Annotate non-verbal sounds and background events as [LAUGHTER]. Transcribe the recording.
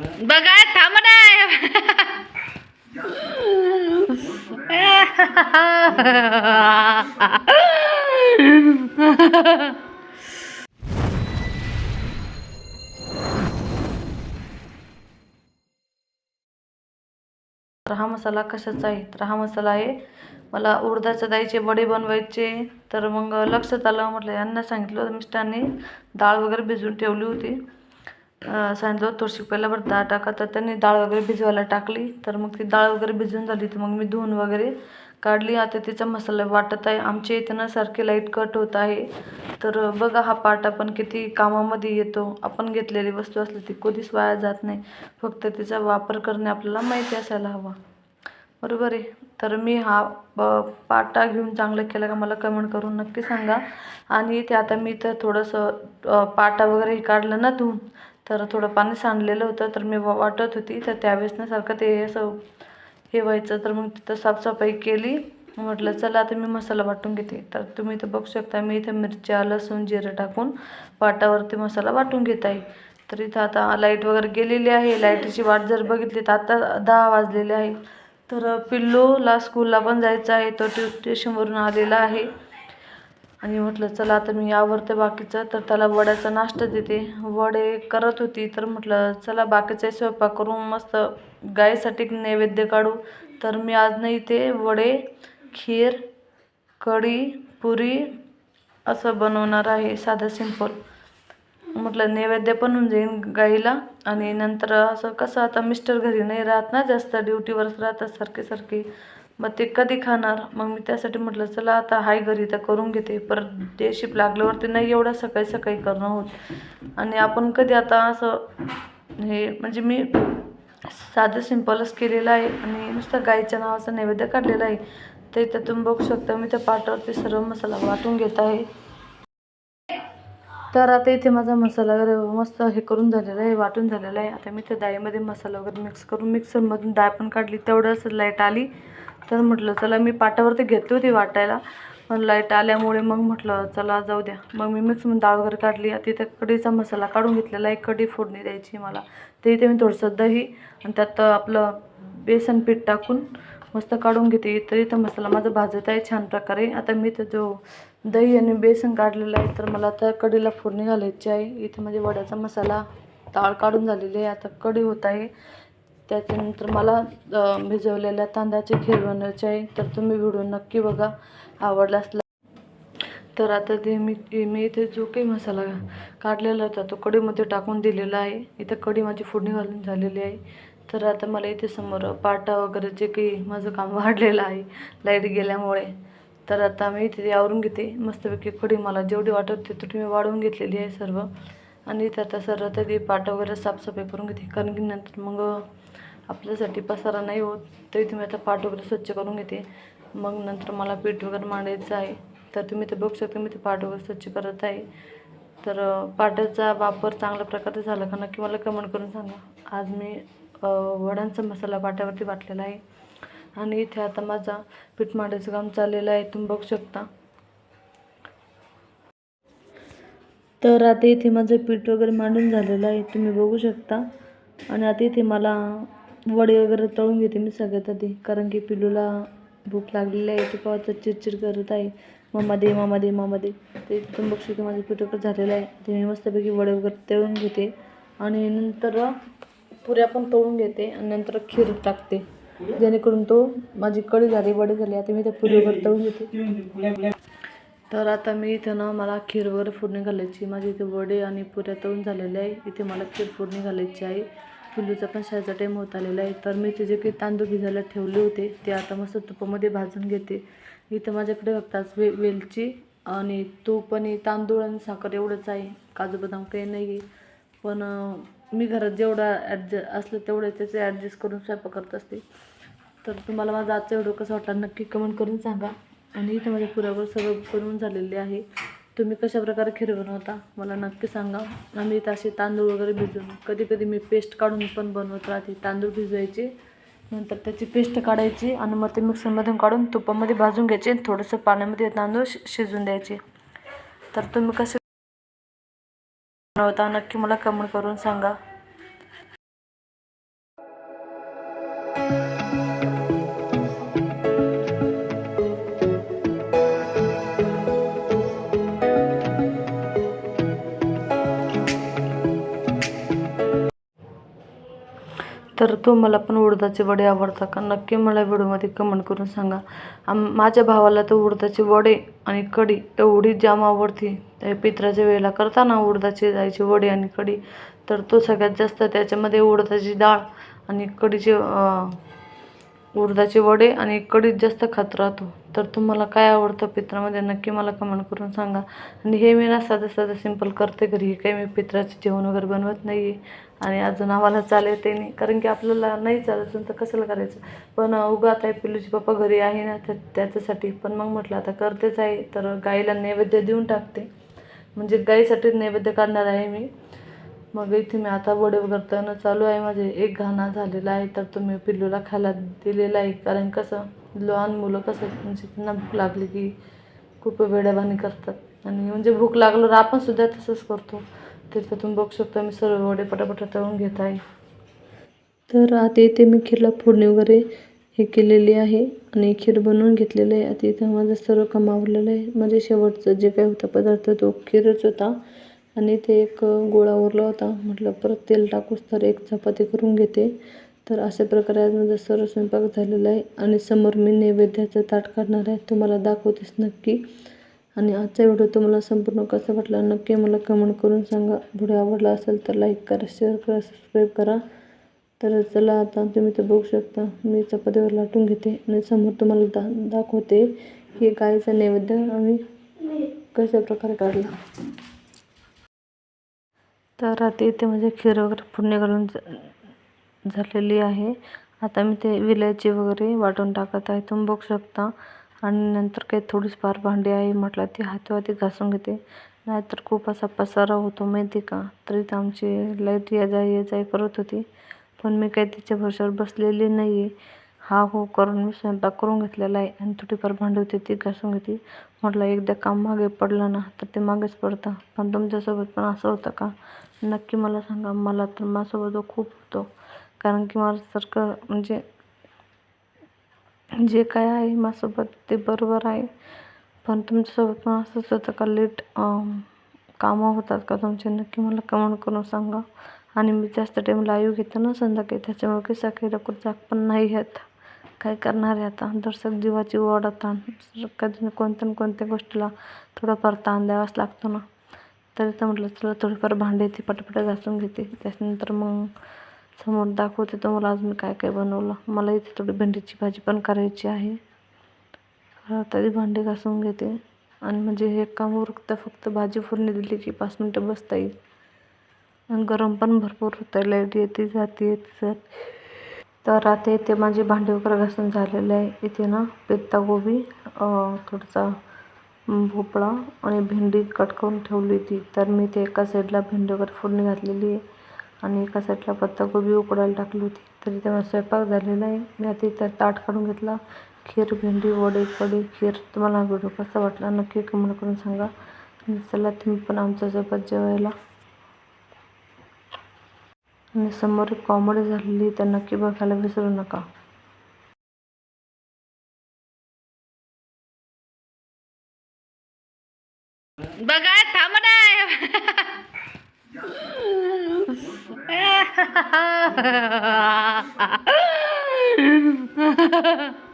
बघा थांब ना. तर हा मसाला कशाचा आहे? तर हा मसाला आहे मला उडदाच्या दाईचे वडे बनवायचे. तर मग लक्षात आलं म्हटलं यांना सांगितलं होतं मिस्टरांनी डाळ वगैरे भिजवून ठेवली होती. सांगितलं होतं थोडीशी पहिला बरं डाळ टाका. तर त्यांनी डाळ वगैरे भिजवायला टाकली. तर मग ती डाळ वगैरे भिजून झाली. तर मग मी धुवून वगैरे काढली. आता तिचा मसाला वाटत आहे. आमच्या इथं ना सारखे लाइट कट होत आहे. तर बघा हा पाट आपण किती कामामध्ये येतो. आपण घेतलेली वस्तू असली ती कधीच वाया जात नाही. फक्त तिचा वापर करणे आपल्याला माहिती असायला हवा. बरोबर आहे. तर मी हा ब- पाटा घेऊन चांगलं केलं का मला कमेंट करून नक्की सांगा. आणि ते आता मी तर थोडंसं पाटा वगैरे हे काढलं ना धुवून तर थोडं पाणी सांडलेलं होतं तर मी वा- वाटत होती. तर त्यावेळेस ना सारखं ते असं हे व्हायचं तर मग तिथं साफसफाई केली. म्हटलं चला आता मी मसाला वाटून घेते. तर तुम्ही इथं बघू शकता मी इथं मिरच्या लसूण जिरं टाकून वाटावरती मसाला वाटून घेत आहे. तर इथं आता लाइट वगैरे गेलेली आहे. लाईटीची वाट जर बघितली तर आता दहा वाजलेले आहे. तर पिल्लूला स्कूलला पण जायचं आहे. तो ट्यू ट्युशनवरून आलेला आहे. आणि म्हटलं चला आता मी आवरते बाकीचं. तर त्याला वड्याचा नाश्ता देते. वडे करत होती तर म्हटलं चला बाकीचा स्वयंपाक करून मस्त गाईसाठी नैवेद्य काढू. तर मी आज नाही ते वडे खीर कढी पुरी असं बनवणार आहे साधं सिंपल म्हटलं नैवेद्य पण होऊन जाईन गाईला. आणि नंतर असं कसं आता मिस्टर घरी नाही राहत ना जास्त ड्युटीवरच राहतात सारखे सारखे. मग ते कधी खाणार? मग मी त्यासाठी म्हटलं चला आता हाय घरी तर करून घेते. परत डे शिप लागल्यावरती नाही एवढं सकाळी सकाळी करणं होत. आणि आपण कधी आता असं हे म्हणजे मी साधं सिंपलच केलेलं आहे आणि नुसतं गाईच्या नावाचा नैवेद्य काढलेला आहे. ते त्यातून तुम्ही बघू शकता मी त्या पाटावरती सर्व मसाला वाटून घेत आहे. तर आता इथे माझा मसाला वगैरे मस्त हे करून झालेला आहे वाटून झालेला आहे. आता मी त्या डाळीमध्ये मसाला वगैरे मिक्स करून मिक्सरमधून डाळ पण काढली. तेवढंच लाइट आली. तर म्हटलं चला मी पाटावरती घेतली होती वाटायला. पण लाइट आल्यामुळे मग म्हटलं चला जाऊ द्या. मग मी मिक्समध्ये डाळ वगैरे काढली. आता इथे कढीचा मसाला काढून घेतलेला आहे. कढी फोडणी द्यायची मला. ते इथे मी थोडंसं दही आणि त्यात आपलं बेसन पीठ टाकून मस्त काढून घेते. तर इथं मसाला माझा भाजत आहे छान प्रकारे. आता मी तर जो दही आणि बेसन काढलेलं आहे तर मला आता कढीला फोडणी घालायची आहे. इथं माझे वड्याचा मसाला ताळ काढून झालेली आहे. आता कढी होत आहे. त्याच्यानंतर मला भिजवलेल्या तांदळाची खीर बनवायची आहे. तर तुम्ही व्हिडिओ नक्की बघा. आवडला असला तर आता ते मी मी इथे जो काही मसाला काढलेला होता तो कढीमध्ये टाकून दिलेला आहे. इथं कढी माझी फोडणी घालून झालेली आहे. तर आता मला इथे समोर पाटा वगैरे जे काही माझं काम वाढलेलं आहे लाइट गेल्यामुळे. तर आता मी इथे आवरून घेते. मस्तपैकी खडी मला जेवढी वाटत होती तेवढी मी वाढवून घेतलेली आहे सर्व. आणि इथे आता सर्व तरी ते पाटा वगैरे साफसफाई करून घेते. कारण की नंतर मग आपल्यासाठी पसारा नाही होत. तर इथे मी आता पाट वगैरे स्वच्छ करून घेते. मग नंतर मला पीठ वगैरे मांडायचं आहे. तर तुम्ही ते बघू शकता मी ते पाट वगैरे स्वच्छ करत आहे. तर पाट्याचा पाटाचा वापर चांगल्या प्रकारे झाला का नक्की मला कमेंट करून सांगा. आज मी वडांचा वड्यांचा मसाला पाट्यावरती वाटलेला आहे. आणि इथे आता माझा पीठ मांडायचं काम चाललेलं आहे. तुम्ही बघू शकता. तर आता इथे माझं पीठ वगैरे मांडून झालेलं आहे. तुम्ही बघू शकता. आणि आता इथे मला वडे वगैरे तळून घेते मी सगळ्यात आधी. कारण की पिलूला भूक लागलेली आहे. तो कवाचा चिडचिड करत आहे. मामा दे मामा दे मामा दे. ते तुम्ही बघू शकता माझं पीठ वगैरे झालेलं आहे. ते मी मस्तपैकी वडे वगैरे तळून घेते. आणि नंतर पुऱ्या पण तळून घेते आणि नंतर खीर टाकते. जेणेकरून तो माझी कळी झाली वडे झाली आता मी त्या पुरी तळून घेते. तर आता मी इथं ना मला खीर वगैरे फोडणी घालायची. माझी इथे वडे आणि पुऱ्या तळून झालेल्या आहे. इथे मला खीर फोडणी घालायची आहे. पिल्लूचा पण शाळेचा टाईम होत आलेला आहे. तर मी ते जे काही तांदूळ भिजायला ठेवले होते. ते आता मस्त तुपामध्ये भाजून घेते. इथं माझ्याकडे फक्त आज वे वेलची आणि तूप आणि तांदूळ आणि साखर एवढंच आहे. काजू बदाम काही नाही आहे पण मी घरात जेवढा ॲडज असलं तेवढं त्याचे ॲडजस्ट करून स्वयंपाक करत असते. तर तुम्हाला माझा आजचा व्हिडिओ कसा वाटला नक्की कमेंट करून सांगा. आणि इथे माझ्या पुऱ्यावर सर्व बनवून झालेले आहे. तुम्ही कशा प्रकारे खीर बनवता मला नक्की सांगा. आम्ही इथं असे तांदूळ वगैरे भिजवून कधी कधी मी पेस्ट काढून पण बनवत राहते. तांदूळ भिजवायचे नंतर त्याची पेस्ट काढायची आणि मग ते मिक्सरमधून काढून तुपामध्ये भाजून घ्यायचे आणि थोडंसं पाण्यामध्ये तांदूळ शिजून द्यायचे. तर तुम्ही कसे बनवता नक्की मला कमेंट करून सांगा. तर तुम्हाला पण उडदाचे वडे आवडतात का? नक्की मला व्हिडिओमध्ये कमेंट करून सांगा. आम माझ्या भावाला तर उडदाचे वडे आणि कढी एवढी जाम आवडती. त्या पित्राच्या वेळेला करताना उडदाचे जायचे वडे आणि कढी. तर तो सगळ्यात जास्त त्याच्यामध्ये उडदाची डाळ आणि कढीचे उडदाचे वडे आणि कढीत जास्त खात राहतो. तर तुम्हाला काय आवडतं पित्रामध्ये नक्की मला कमेंट करून सांगा. आणि हे मी ना साधं साधं सिंपल करते घरी. हे काही मी पित्राचे जेवण वगैरे बनवत नाही आहे आणि अजून आम्हाला चालेल ते नाही. कारण की आपल्याला नाही चालत तर कशाला करायचं? पण उगा आता पिलूची पप्पा घरी आहे ना तर त्याच्यासाठी. पण मग म्हटलं आता करतेच आहे. तर गाईला नैवेद्य देऊन टाकते. म्हणजे गाईसाठी नैवेद्य काढणार आहे मी. मग इथे मी आता वडे वगैरे चालू आहे. माझे एक घाणा झालेला आहे. तर तो मी पिल्लूला खायला दिलेला आहे. कारण कसं लहान मुलं कसं म्हणजे त्यांना भूक लागली की खूप वेड्यावानी करतात. आणि म्हणजे भूक लागल्यावर आपण सुद्धा तसंच करतो. तर तुम्ही बघू शकता मी सर्व वडे पटापट तळून घेत आहे. तर आता इथे मी खीरला फोडणी वगैरे हे केलेली आहे. आणि खीर बनवून घेतलेलं आहे. आता इथं माझं सर्व कमावलेलं आहे. म्हणजे शेवटचं जे काही होता पदार्थ तो खीरच होता. आणि ते एक गोळा उरला होता. म्हटलं परत तेल टाकूस तर एक चपाती करून घेते. तर अशा प्रकारे आज माझा सर्व स्वयंपाक झालेला आहे आणि समोर मी नैवेद्याचं ताट काढणार आहे. तुम्हाला दाखवतेच नक्की. आणि आजचा व्हिडिओ तुम्हाला संपूर्ण कसा वाटला नक्की मला कमेंट करून सांगा. व्हिडिओ आवडला असेल तर लाईक करा शेअर करा सबस्क्राईब करा. तर चला आता तुम्ही तर बघू शकता. मी चपातीवर लाटून घेते आणि समोर तुम्हाला दा दाखवते हे गायचा नैवेद्य आम्ही कशा प्रकारे काढला. तर आता इथे म्हणजे खीर वगैरे फोडणी घालून झालेली आहे. आता मी ते विलायची वगैरे वाटून टाकत आहे. तुम्ही बघू शकता. आणि नंतर काही थोडीच फार भांडी आहे म्हटलं ती हातवाती घासून घेते. नाहीतर खूप असा पसारा होतो माहिती का? तरी तर आमची लाइट ये जा ये जाय करत होती. पण मी काही तिच्या भरोशावर बसलेली नाही आहे हा हो करून मी स्वयंपाक करून घेतलेला आहे आणि थोडीफार भांडी होती ती घासून घेतली म्हटलं एकदा काम मागे पडलं ना तर ते मागेच पडतं. पण तुमच्यासोबत पण असं होतं का? नक्की मला सांगा. मला तर माझ्यासोबत खूप होतो. कारण की माझ्यासारखं म्हणजे जे काय आहे माझ्यासोबत ते बरोबर आहे. पण तुमच्यासोबत पण असंच होतं का? लेट कामं होतात का तुमचे? नक्की मला कमेंट करून सांगा. आणि मी जास्त टाईम लाईव्ह घेतो ना संध्याकाळी त्याच्यामुळे की सकाळी लवकर जाग पण नाही घेत काय करणार आहे आता? दर्शक जीवाची ओढ ताण कधी ना कोणत्या ना कोणत्या गोष्टीला थोडाफार ताण द्यावाच लागतो ना. तरी तर म्हटलं चला थोडीफार भांडी ती पटापट घासून घेते. त्याच्यानंतर मग समोर दाखवते तुम्हाला आज मी काय काय बनवलं. मला इथे थोडी भेंडीची भाजी पण करायची आहे. आता ती भांडी घासून घेते. आणि म्हणजे हे काम उरकतं फक्त भाजी फोडणी दिली की पाच मिनटं बसता येईल. आणि गरम पण भरपूर होतं लाइट येते जाते येते जाते. तर आता इथे माझे भांडी वगैरे घासून झालेले आहे. इथे ना पत्तागोबी थोडासा भोपळा आणि भेंडी कट करून ठेवली होती. तर मी ते एका साईडला भेंडी वगैरे फोडणी घातलेली आहे आणि एका साईडला पत्ताकोबी उकडायला टाकली होती. तरी तेव्हा स्वयंपाक झालेला आहे. मी आता इथं ताट काढून घेतला. खीर भेंडी वडे कढी खीर तुम्हाला व्हिडिओ कसा वाटला नक्की कमेंट करून सांगा. चला तुम्ही पण आमच्यासोबत जेवायला. आणि समोर कॉमेडी झालेली तर नक्की बघायला विसरू नका. बघा थांब ना. [LAUGHS]